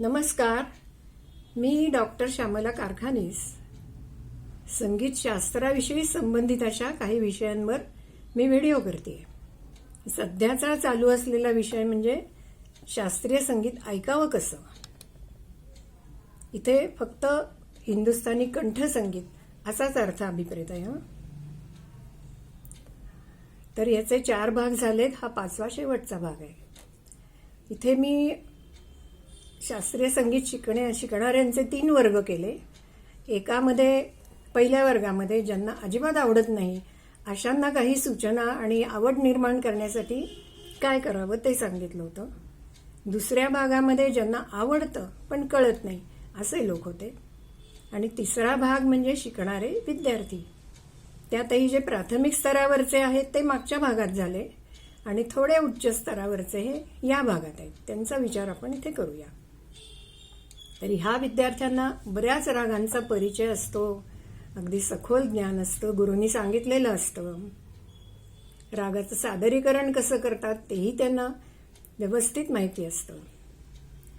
नमस्कार. मी डॉक्टर श्यामला कारखानीस. संगीत शास्त्राविषयी संबंधित अशा काही विषयांवर मी व्हिडिओ करते. सध्याचा चालू असलेला विषय म्हणजे शास्त्रीय संगीत ऐकावं कसं? इथे फक्त हिंदुस्थानी कंठसंगीत असाच अर्थ अभिप्रेत आहे तर याचे चार भाग झालेत. हा पाचवा शेवटचा भाग आहे. इथे मी शास्त्रीय संगीत शिकण्या शिकणाऱ्यांचे तीन वर्ग केले. एकामध्ये पहिल्या वर्गामध्ये ज्यांना अजिबात आवडत नाही अशांना काही सूचना आणि आवड निर्माण करण्यासाठी काय करावं ते सांगितलं होतं. दुसऱ्या भागामध्ये ज्यांना आवडतं पण कळत नाही असे लोक होते. आणि तिसरा भाग म्हणजे शिकणारे विद्यार्थी. त्यातही जे प्राथमिक स्तरावरचे आहेत ते मागच्या भागात झाले आणि थोड्या उच्च स्तरावरचे हे या भागात आहेत. त्यांचा विचार आपण इथे करूया. तरी ह्या विद्यार्थ्यांना बऱ्याच रागांचा परिचय असतो. अगदी सखोल ज्ञान असतं गुरुंनी सांगितलेलं असतं. रागाचं सादरीकरण कसं करतात तेही त्यांना व्यवस्थित माहिती असतं.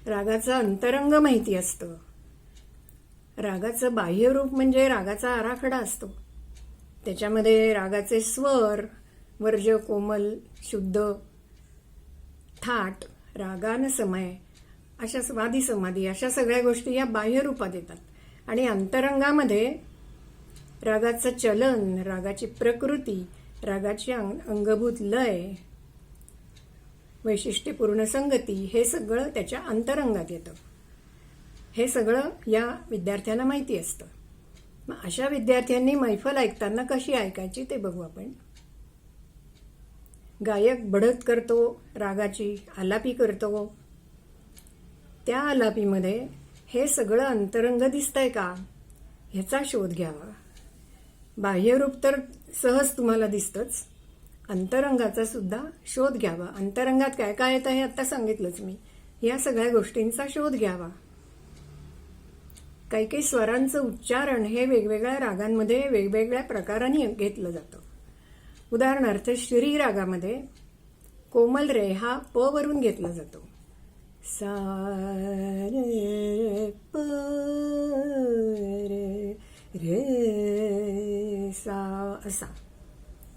रागाचं अंतरंग माहिती असतं. रागाचं बाह्यरूप म्हणजे रागाचा आराखडा असतो. त्याच्यामध्ये रागाचे स्वर वर्ज कोमल शुद्ध थाट रागान समय अशा स्वादी समाधी अशा सगळ्या गोष्टी या बाह्यरूपात येतात. आणि अंतरंगामध्ये रागाचं चलन रागाची प्रकृती रागाची अंग- अंगभूत लय वैशिष्ट्यपूर्ण संगती हे सगळं त्याच्या अंतरंगात येतं. हे सगळं या विद्यार्थ्यांना माहिती असतं. मग अशा विद्यार्थ्यांनी मैफल ऐकताना कशी ऐकायची ते बघू आपण. गायक बढत करतो रागाची आलापी करतो त्या आलापीमध्ये हे सगळं अंतरंग दिसतंय का? ह्याचा शोध घ्यावा. बाह्यरूप तर सहज तुम्हाला दिसतंच. अंतरंगाचा सुद्धा शोध घ्यावा. अंतरंगात काय काय येतं हे आत्ता सांगितलंच मी. या सगळ्या गोष्टींचा शोध घ्यावा. काही काही स्वरांचं उच्चारण हे वेगवेगळ्या रागांमध्ये वेगवेगळ्या प्रकाराने घेतलं जातं. उदाहरणार्थ श्री रागामध्ये कोमल रे हा प वरून घेतला जातो. सा रे प रे रे सा असा.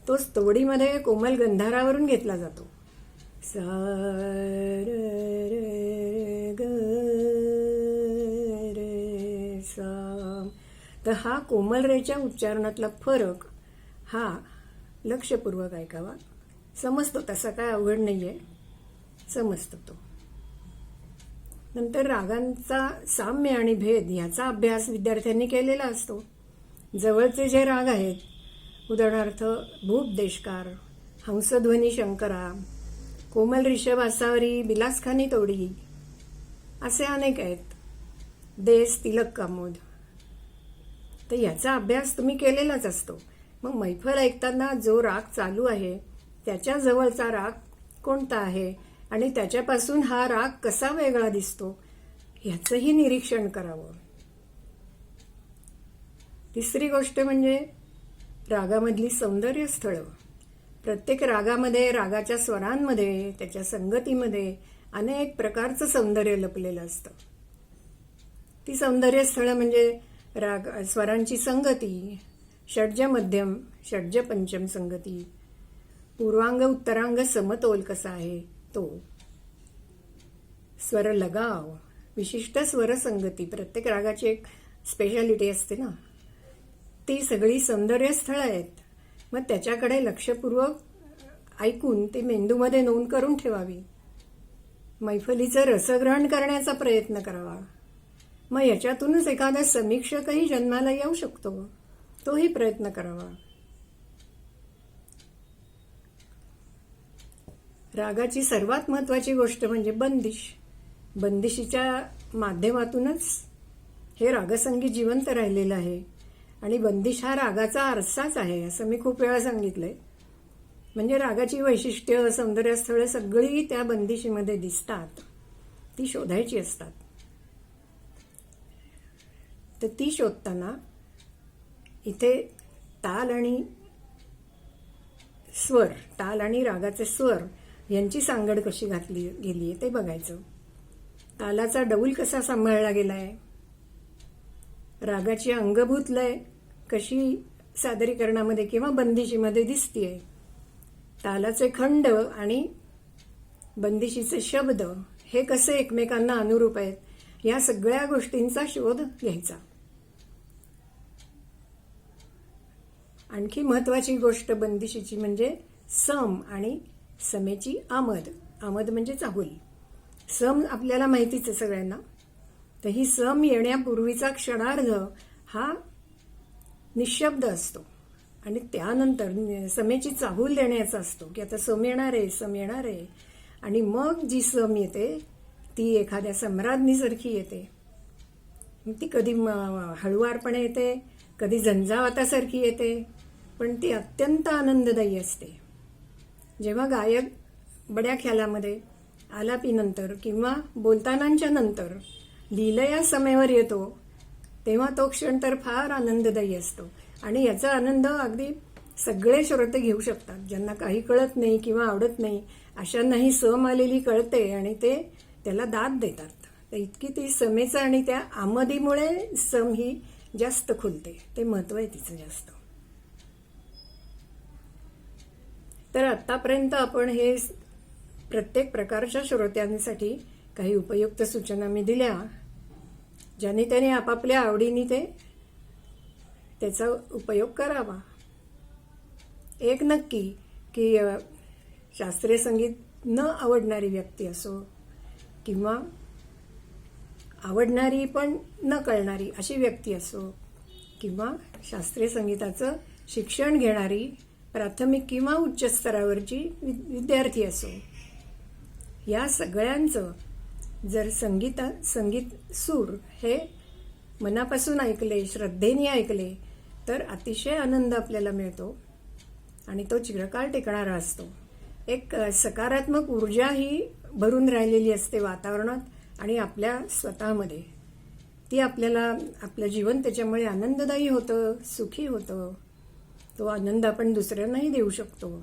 तोच तोडीमध्ये कोमल गंधारावरून घेतला जातो. सा रे रे ग रे सा. तर हा कोमल रेच्या उच्चारणातला फरक हा लक्षपूर्वक ऐकावा. समजतो तसा काय अवघड नाही आहे समजतो तो. नंतर रागांचा साम्य आणि भेद याचा अभ्यास विद्यार्थ्यांनी केलेला असतो. जवळचे जे राग आहेत उदाहरणार्थ भूप देशकार हंसध्वनी शंकरा कोमल ऋषभ आसावरी बिलासखानी तोडी असे अनेक आहेत. देस तिलक कामोद तर याचा अभ्यास तुम्ही केलेलाच असतो. मग मैफल ऐकताना जो राग चालू आहे त्याच्या जवळचा राग कोणता आहे? आणि त्याच्यापासून हा राग कसा वेगळा दिसतो ह्याचंही निरीक्षण करावं. तिसरी गोष्ट म्हणजे रागामधली सौंदर्य स्थळं प्रत्येक रागामध्ये रागाच्या स्वरांमध्ये त्याच्या संगतीमध्ये अनेक प्रकारचं सौंदर्य लपलेलं असतं. ती सौंदर्य स्थळं म्हणजे राग स्वरांची संगती षड्ज मध्यम षड्ज पंचम संगती पूर्वांग उत्तरांग समतोल कसा आहे तो स्वर लगाव विशिष्ट स्वरसंगती प्रत्येक रागाची एक स्पेशालिटी असते ना. ती सगळी सौंदर्यस्थळं आहेत. मग त्याच्याकडे लक्षपूर्वक ऐकून ते मेंदूमध्ये नोंद करून ठेवावी. मैफलीचं रसग्रहण करण्याचा प्रयत्न करावा. मग याच्यातूनच एखादा समीक्षकही जन्माला येऊ शकतो. तोही प्रयत्न करावा. रागाची सर्वात महत्वाची गोष्ट म्हणजे बंदिश. बंदिशीच्या माध्यमातूनच हे रागसंगीत जिवंत राहिलेलं आहे. आणि बंदिश हा रागाचा आरसाच आहे असं मी खूप वेळा सांगितलंय. म्हणजे रागाची वैशिष्ट्य सौंदर्यस्थळं सगळी त्या बंदिशीमध्ये दिसतात. ती शोधायची असतात. तर ती शोधताना इथे ताल आणि स्वर ताल आणि रागाचे स्वर यांची सांगड कशी घातली गेली आहे ते बघायचं. तालाचा डौल कसा सांभाळला गेलाय? रागाची अंगभूत लय कशी सादरीकरणामध्ये किंवा बंदिशीमध्ये दिसतीये? तालाचे खंड आणि बंदिशीचे शब्द हे कसे एकमेकांना अनुरूप आहेत या सगळ्या गोष्टींचा शोध घ्यायचा. आणखी महत्वाची गोष्ट बंदिशीची म्हणजे सम आणि समेची आमद. आमद म्हणजे चाहूल. सम आपल्याला माहितीच आहे सगळ्यांना. तर ही सम येण्यापूर्वीचा क्षणार्ध हा निशब्द असतो. आणि त्यानंतर समेची चाहूल देण्याचा असतो की आता सम येणार आहे सम येणार आहे. आणि मग जी सम येते ती एखाद्या सम्राज्ञीसारखी येते. ती कधी हळुवारपणे येते कधी झंझावातासारखी येते पण ती अत्यंत आनंददायी असते. जेव्हा गायक बड्या ख्यालामध्ये आलापीनंतर किंवा बोलतानांच्या नंतर लिलया समेवर येतो तेव्हा तो क्षण तर फार आनंददायी असतो. आणि याचा आनंद अगदी सगळे श्रोते घेऊ शकतात. ज्यांना काही कळत नाही किंवा आवडत नाही अशांनाही सम आलेली कळते आणि ते त्याला दाद देतात. तर इतकी ती समेचं आणि त्या आमदीमुळे सम ही जास्त खुलते. ते महत्त्व आहे तिचं जास्त. तर आतापर्यंत आपण हे प्रत्येक प्रकारच्या श्रोत्यांसाठी काही उपयुक्त सूचना मी दिल्या. ज्याने त्याने आपापल्या आवडीने ते त्याचा उपयोग करावा. एक नक्की की शास्त्रीय संगीत न आवडणारी व्यक्ती असो किंवा आवडणारी पण न कळणारी अशी व्यक्ती असो किंवा शास्त्रीय संगीताचं शिक्षण घेणारी प्राथमिक किंवा उच्च स्तरावरची विद्यार्थी असो या सगळ्यांचं जर संगीत संगीत सूर हे मनापासून ऐकले श्रद्धेने ऐकले तर अतिशय आनंद आपल्याला मिळतो आणि तो चिरकाळ टिकणारा असतो. एक सकारात्मक ऊर्जा ही भरून राहिलेली असते वातावरणात आणि आपल्या स्वतःमध्ये. ती आपल्याला आपलं जीवन त्याच्यामुळे आनंददायी होतं सुखी होतं तो आनंद आपण दुसऱ्यांनाही देऊ शकतो.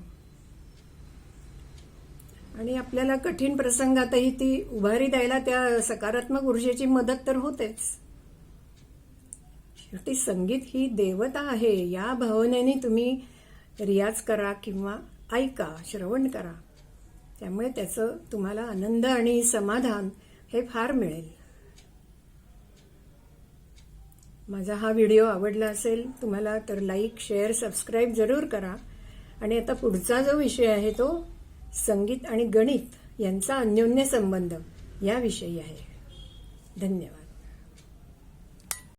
आणि आपल्याला कठीण प्रसंगातही ती उभारी द्यायला त्या सकारात्मक ऊर्जेची मदत तर होतेच. शेवटी संगीत ही देवता आहे या भावनेने तुम्ही रियाज करा किंवा ऐका श्रवण करा. त्यामुळे त्याचं तुम्हाला आनंद आणि समाधान हे फार मिळेल. माझा हा व्हिडिओ आवडला असेल तुम्हाला तर लाईक शेअर सबस्क्राईब जरूर करा. आणि आता पुढचा जो विषय आहे तो संगीत आणि गणित यांचा अन्योन्य संबंध याविषयी आहे. धन्यवाद.